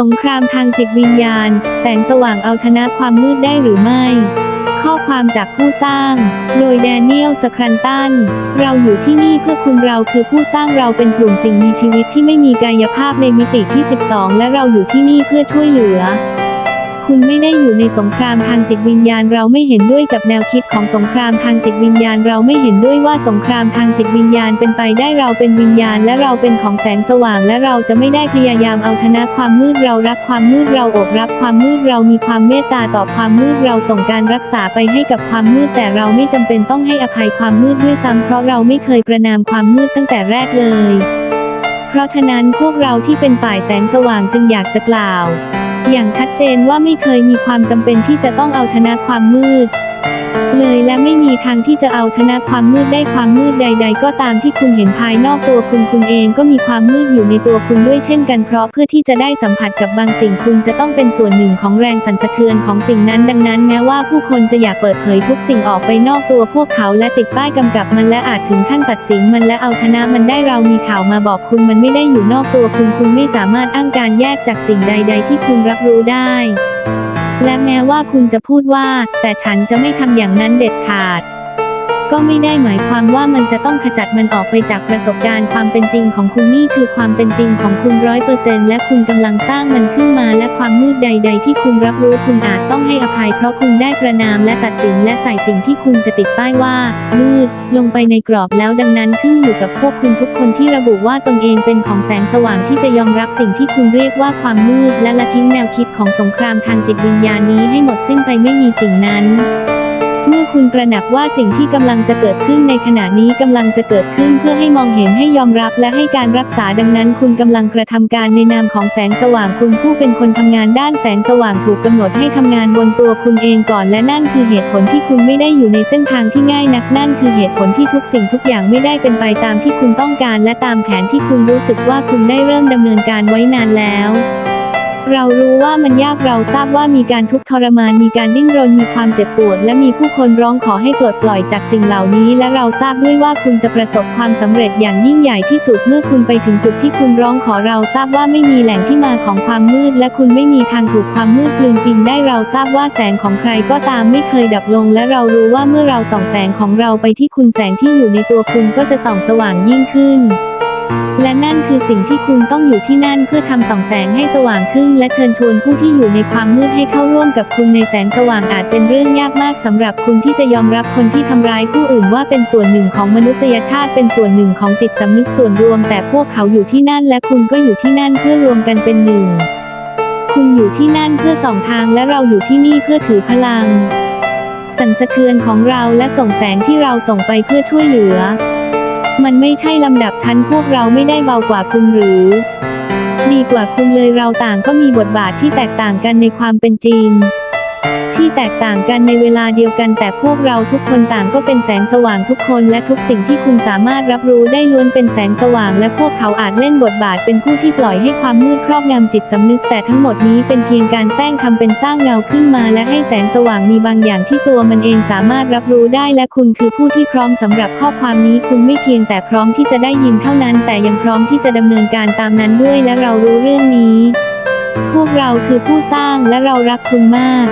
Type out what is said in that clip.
สงครามทางจิตวิญญาณ แสงสว่างเอาชนะความมืดได้หรือไม่ ข้อความจากผู้สร้าง โดยแดเนียลสครันตัน เราอยู่ที่นี่เพื่อคุณเราคือผู้สร้างเราเป็นกลุ่มสิ่งมีชีวิตที่ไม่มีกายภาพในมิติที่ 12 และเราอยู่ที่นี่เพื่อช่วยเหลือ คุณไม่ได้อยู่ในสงครามทางจิตวิญญาณเราไม่เห็นด้วยกับแนวคิดของสงครามทางจิตวิญญาณ เราไม่เห็นด้วยว่าสงครามทางจิตวิญญาณเป็นไปได้เราเป็นวิญญาณ และเราเป็นของแสงสว่าง และเราจะไม่ได้พยายามเอาชนะความมืดเรารักความมืดเราอบรับความมืดเรามีความเมตตาต่อความมืดเราส่งการรักษาไปให้กับความมืด แต่เราไม่จำเป็นต้องให้อภัยความมืดด้วยซ้ำเพราะเราไม่เคยประนามความมืดตั้งแต่แรกเลย เพราะฉะนั้นพวกเราที่เป็นฝ่ายแสงสว่างจึงอยากจะกล่าว อย่างชัดเจนว่าไม่เคยมีความจำเป็นที่จะต้องเอาชนะความมืด เลยและไม่มีทางที่จะเอาชนะความมืดได้ความมืดใด ๆ ก็ตามที่คุณเห็นภายนอกตัวคุณคุณเองก็มีความมืดอยู่ในตัวคุณด้วยเช่นกันเพราะเพื่อที่จะได้สัมผัสกับบางสิ่งคุณจะต้องเป็นส่วนหนึ่งของแรงสั่นสะเทือนของสิ่งนั้นดังนั้น แม้ว่าผู้คนจะอยากเปิดเผยทุกสิ่งออกไปนอกตัวพวกเขาและติดป้ายกำกับมันและอาจถึงขั้นตัดสินมันและเอาชนะมันได้เรามีข่าวมาบอกคุณมันไม่ได้อยู่นอกตัวคุณคุณไม่สามารถอ้างการแยกจากสิ่งใด ๆ ที่คุณรับรู้ได้ และแม้ว่าคุณจะพูดว่า แต่ฉันจะไม่ทำอย่างนั้นเด็ดขาด ก็ไม่ได้หมายความว่ามันจะต้องขจัดมันออกไปจากประสบการณ์ความเป็นจริงของคุณนี่คือความเป็นจริงของคุณร้อยเปอร์เซนและคุณกำลังสร้างมันขึ้นมาและความมืดใด ๆ ที่คุณรับรู้คุณอาจต้องให้อภัยเพราะคุณได้ประนามและตัดสินและใส่สิ่งที่คุณจะติดป้ายว่า มืด ลงไปในกรอบแล้วดังนั้นขึ้นอยู่กับพวกคุณทุกคนที่ระบุว่าตนเองเป็นของแสงสว่างที่จะยอมรับสิ่งที่คุณเรียกว่าความมืดและละทิ้งแนวคิดของสงครามทางจิตวิญญาณนี้ให้หมดสิ้นไปไม่มีสิ่งนั้น เมื่อคุณตระหนักว่าสิ่งที่กำลังจะเกิดขึ้นในขณะนี้กำลังจะเกิดขึ้นเพื่อให้มองเห็นให้ยอมรับและให้การรักษาดังนั้น คุณกำลังกระทำการในนามของแสงสว่างคุณผู้เป็นคนทำงานด้านแสงสว่างถูกกำหนดให้ทำงานบนตัวคุณเองก่อน และนั่นคือเหตุผลที่คุณไม่ได้อยู่ในเส้นทางที่ง่ายนักนั่นคือเหตุผลที่ทุกสิ่งทุกอย่างไม่ได้เป็นไปตามที่คุณต้องการ และตามแผนที่คุณรู้สึกว่าคุณได้เริ่มดำเนินการไว้นานแล้ว เรารู้ว่ามันยากเราทราบว่ามีการทุกข์ทรมานมีการดิ้นรนมีความเจ็บปวด และมีผู้คนร้องขอให้ปลดปล่อยจากสิ่งเหล่านี้ และเราทราบด้วยว่าคุณจะประสบความสำเร็จอย่างยิ่งใหญ่ที่สุดเมื่อคุณไปถึงจุดที่คุณร้องขอเราทราบว่าไม่มีแหล่งที่มาของความมืด และคุณไม่มีทางถูกความมืดกลืนกินได้เราทราบว่าแสงของใครก็ตามไม่เคยดับลง และเรารู้ว่าเมื่อเราส่องแสงของเราไปที่คุณแสงที่อยู่ในตัวคุณก็จะส่องสว่างยิ่งขึ้น และนั่นคือสิ่งที่คุณต้องอยู่ที่นั่นเพื่อทำส่องแสงให้สว่างขึ้น และเชิญชวนผู้ที่อยู่ในความมืดให้เข้าร่วมกับคุณในแสงสว่างอาจเป็นเรื่องยากมากสำหรับคุณที่จะยอมรับคนที่ทำร้ายผู้อื่นว่าเป็นส่วนหนึ่งของมนุษยชาติเป็นส่วนหนึ่งของจิตสำนึกส่วนรวม แต่พวกเขาอยู่ที่นั่นและคุณก็อยู่ที่นั่นเพื่อรวมกันเป็นหนึ่ง คุณอยู่ที่นั่นเพื่อส่องทางและเราอยู่ที่นี่เพื่อถือพลัง สั่นสะเทือนของเราและส่งแสงที่เราส่งไปเพื่อช่วยเหลือ มันไม่ใช่ลำดับชั้นพวกเราไม่ได้เบากว่าคุณหรือ ดีกว่าคุณเลยเราต่างก็มีบทบาทที่แตกต่างกันในความเป็นจริง ที่แตกต่างกันในเวลาเดียวกันแต่พวกเราทุกคนต่างก็เป็นแสงสว่างทุกคนและทุกสิ่งที่คุณสามารถรับรู้ได้ล้วนเป็นแสงสว่างและพวกเขาอาจเล่นบทบาทเป็นผู้ที่ปล่อยให้ความมืดครอบงำจิตสำนึกแต่ทั้งหมดนี้เป็นเพียงการแสร้งทำเป็นสร้างเงาขึ้นมาและให้แสงสว่างมีบางอย่างที่ตัวมันเองสามารถรับรู้ได้และคุณคือผู้ที่พร้อมสำหรับข้อความนี้คุณไม่เพียงแต่พร้อมที่จะได้ยินเท่านั้น แต่ยังพร้อมที่จะดำเนินการตามนั้นด้วยและเรารู้เรื่องนี้ พวกเราคือผู้สร้างและเรารักคุณมาก